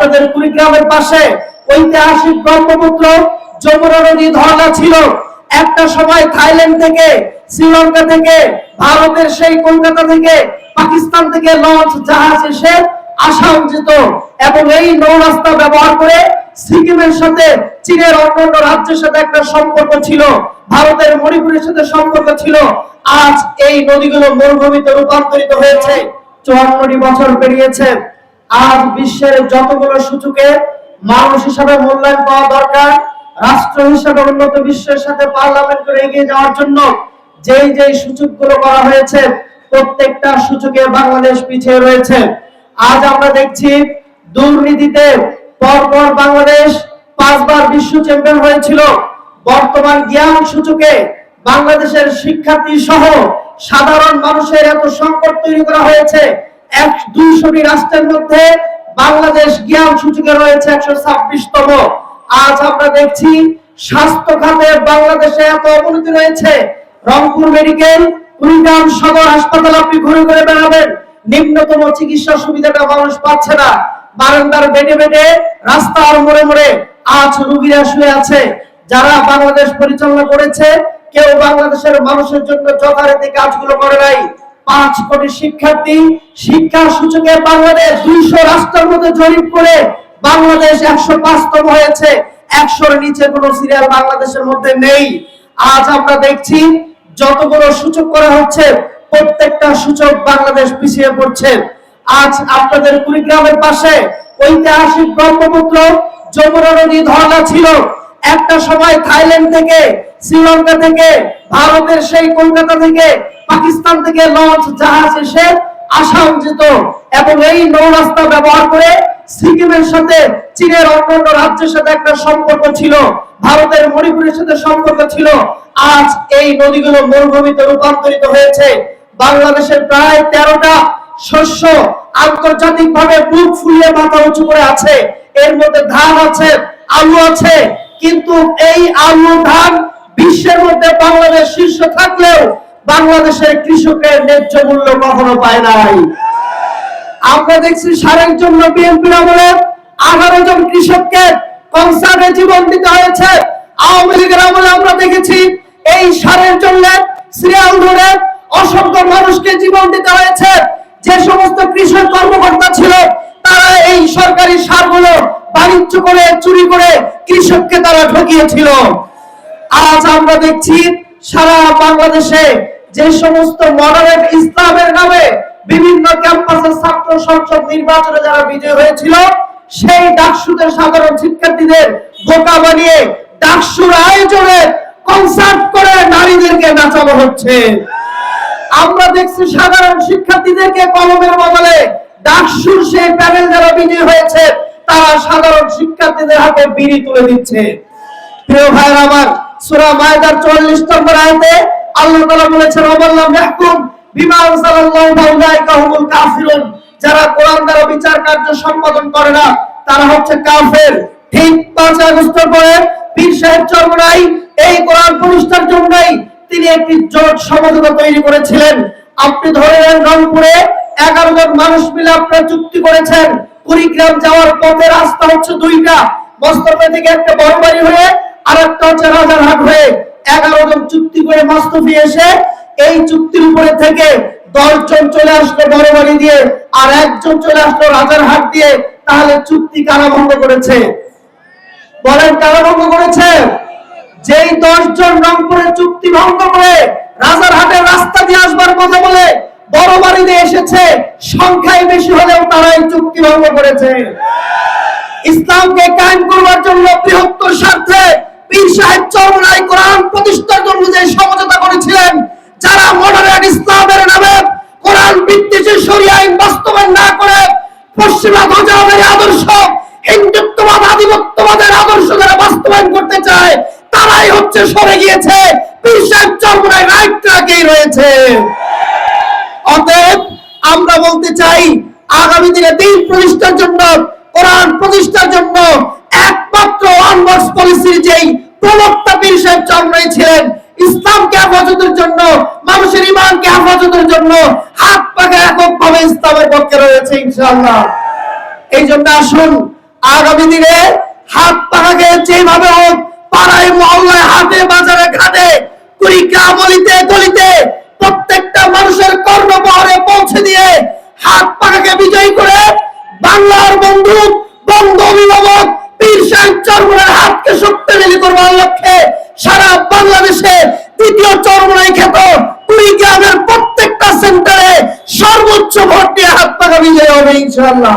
আপনাদের কুড়িগ্রামের পাশে ঐতিহাসিক ব্রহ্মপুত্র যমুনা নদী ধরনা ছিল। একটা সময় থাইল্যান্ড থেকে, শ্রীলঙ্কা থেকে, ভারতের সেই কলকাতা থেকে, পাকিস্তান থেকে লঞ্চ, জাহাজ এসে আসাম যেত এবং এই নৌ রাস্তা ব্যবহার করে সিকিমের সাথে, চীনের অন্যান্য রাজ্যের সাথে একটা সম্পর্ক ছিল। ভারতের মণিপুরের সাথে সম্পর্ক ছিল। আজ এই নদীগুলো মরুভূমিতে রূপান্তরিত হয়েছে। চুয়ান্নটি বছর পেরিয়েছে। আজ বিশ্বের যতগুলো সূচকে মানুষ হিসাবে মূল্যায়ন পাওয়া দরকার, রাষ্ট্র হিসাবে উন্নত বিশ্বের সাথে পার্লামেন্ট করে এগিয়ে যাওয়ার জন্য যেই যেই সূচকগুলো করা হয়েছে, প্রত্যেকটা সূচকে বাংলাদেশ পিছিয়ে রয়েছে। আজ আমরা দেখছি দুর্নীতিতে পরপর বাংলাদেশ পাঁচবার বিশ্ব চ্যাম্পিয়ন হয়েছিল। বর্তমান জ্ঞান সূচকে বাংলাদেশের শিক্ষার্থী সহ সাধারণ মানুষের এত সংকট তৈরি করা হয়েছে। এক দুইশোটি রাষ্ট্রের মধ্যে বাংলাদেশ জ্ঞান সূচকে রয়েছে একশো ছাব্বিশতম। আজ আমরা দেখছি স্বাস্থ্য খাতে বাংলাদেশে এত অবনতি রয়েছে। রংপুর মেডিকেল, কুড়িগ্রাম সদর হাসপাতাল আপনি ঘুরে ঘুরে বেড়াবেন। নিম্নতম চিকিৎসা সুবিধাটা মানুষ পাচ্ছে না। বারান্দার বেডে বেডে, রাস্তার মোড়ে মোড়ে আজ রুগীরা শুয়ে আছে। যারা বাংলাদেশ পরিচালনা করেছে, কেউ বাংলাদেশের মানুষের জন্য যথারীতি কাজগুলো করে নাই। পাঁচ কোটি শিক্ষার্থী শিক্ষা সূচকে বাংলাদেশ দুইশো রাষ্ট্রের মধ্যে জরিপ করে বাংলাদেশ একশো পাঁচতম হয়েছে। একশোর নিচে কোনো সিরিয়াল বাংলাদেশের মধ্যে নেই। আজ আমরা দেখছি যতগুলো সূচক করা হচ্ছে, প্রত্যেকটা সূচক বাংলাদেশ পিছিয়ে পড়ছে। আজ আপনাদের কুড়িগ্রামের পাশে ঐতিহাসিক ব্রহ্মপুত্র যমুনা নদী ধরনা ছিল। একটা সময় থাইল্যান্ড থেকে, শ্রীলঙ্কা থেকে, ভারতের সেই কলকাতা থেকে পাকিস্তান থেকে লঞ্চ, জাহাজ এসে আসাম যেত এবং এই নৌ রাস্তা ব্যবহার করে সিকিমের সাথে চীনের অন্যান্য রাজ্যের সাথে একটা সম্পর্ক ছিল, ভারতের মণিপুরের সাথে সম্পর্ক ছিল। আজ এই নদীগুলো মরুভূমিতে রূপান্তরিত হয়েছে। বাংলাদেশের প্রায় তেরোটা শস্য আন্তর্জাতিক ভাবে বুক ফুলিয়ে মাথা উঁচু করে আছে। এর মধ্যে ধান আছে, আলু আছে, কিন্তু এই আলু ধান বিশ্বের মধ্যে বাংলাদেশ শীর্ষ থাকলেও বাংলাদেশের কৃষকের ন্যায্য মূল্য কখনো পায় নাই। আমরা দেখছি সারের জন্য বিএনপির আমলে আঠারো জন কৃষককে কনসার্টে জীবন দিতে হয়েছে। আওয়ামী লীগের আমলে আমরা দেখেছি এই সারের জন্য সিরিয়াল ধরে অসংখ্য মানুষকে জীবন দিতে হয়েছে। যে সমস্ত কৃষক কর্মকর্তা ছিল, তারা এই সরকারি সারগুলো বাণিজ্য করে, চুরি করে কৃষককে তারা ঠকিয়েছিল। আজ আমরা দেখছি সারা বাংলাদেশে যে সমস্ত মডারেট ইসলামের নামে বিভিন্ন ক্যাম্পাসে ছাত্র সংসদ নির্বাচনে যারা বিজয় হয়েছিল, সেই ডাকসুদের সাধারণ শিক্ষার্থীদের বোকা বানিয়ে ডাকসুর আয়োজনে কনসার্ট করে নারীদেরকে নাচানো হচ্ছে। আমরা দেখছি সাধারণ শিক্ষার্থীদেরকে কলমের বদলে ডাকসুর সেই প্যানেল যারা বিজয় হয়েছে, তারা সাধারণ শিক্ষার্থীদের হাতে বিড়ি তুলে দিচ্ছে। প্রিয় ভাইয়ের আমার সূরা মায়দার 44 নম্বর আয়াতে আল্লাহ তাআলা বলেছেন ওয়াল্লাম ইয়াহকুম বিমা আনজালাল্লাহু ফাউলাইকা হুমুল কাফিরুন। যারা কোরআন দ্বারা বিচার কার্য সম্পাদন করে না, তারা হচ্ছে কাফের। ঠিক 5 আগস্টের পরে পীর সাহেব চরমনাই এই কোরআন জন্যই তিনি একটি জোট সমঝোতা তৈরি করেছিলেন। আপনি ধরে নেন, রংপুরে এগারো জন মানুষ মিলে আপনারা চুক্তি করেছেন। কুড়িগ্রাম যাওয়ার পথে রাস্তা হচ্ছে দুইটা। মোস্তফা থেকে একটা বড় বাড়ি হয়ে আর একটা হচ্ছে রাজারহাট হয়ে এগারো জন চুক্তি করে মোস্তফি এসে এই চুক্তির উপরে থেকে দশ জন চলে আসলো বড় বাড়ি দিয়ে আর একজন চলে আসলো রাজারহাট দিয়ে, তাহলে চুক্তি কারা ভঙ্গ করেছে। বলেন কারা ভঙ্গ করেছে? যেই দশ জন রংপুরে চুক্তি ভঙ্গ করে রাজারহাটের রাস্তা দিয়ে আসবার কথা বলে বড় বাড়িতে এসেছে, সংখ্যায় বেশি হলেও তারা এই চুক্তি ভঙ্গ করেছে। ইসলামকে কায়েম করবার জন্য বৃহত্তর স্বার্থে সাহেব কোরআন প্রতিষ্ঠার জন্য যে সমঝোতা করেছিলেন, যারা মডারেট ইসলামের নামে কোরআন ভিত্তিক শরিয়া আইন বাস্তবায়ন না করে পশ্চিমা ধ্বজাবাদের আদর্শ, হিন্দুত্ববাদ, আধিপত্যবাদের আদর্শ যারা বাস্তবায়ন করতে চায়, তারাই হচ্ছে সরে গিয়েছে। পীর সাহেব চরমনাই রাইট রয়েছে। অতএব আমরা বলতে চাই, আগামী দিনে দিন প্রতিষ্ঠার জন্য, কোরআন প্রতিষ্ঠার জন্য একমাত্র ওয়ানওয়ার্স পলিসির যেই প্রবক্তা পীর সাহেব ছিলেন। ইসলামকে হেফাজতের জন্য, মানুষের ইমানকে হেফাজতের জন্য হাত পাকে একক ভাবে ইসলামের পক্ষে রয়েছে এই জন্য আসুন, আগামী দিনে হাত পাকাকে যেভাবে হোক পাড়ায়, মহল্লায় হাতে বাজারে, ঘাটে কুড়িকা গলিতে গলিতে প্রত্যেকটা মানুষ বাংলাদেশের তৃতীয় চরমনায় কুড়ি গ্রামের প্রত্যেকটা সেন্টারে সর্বোচ্চ ভোট দিয়ে হাত পাকা বিজয় হবে ইনশাল্লাহ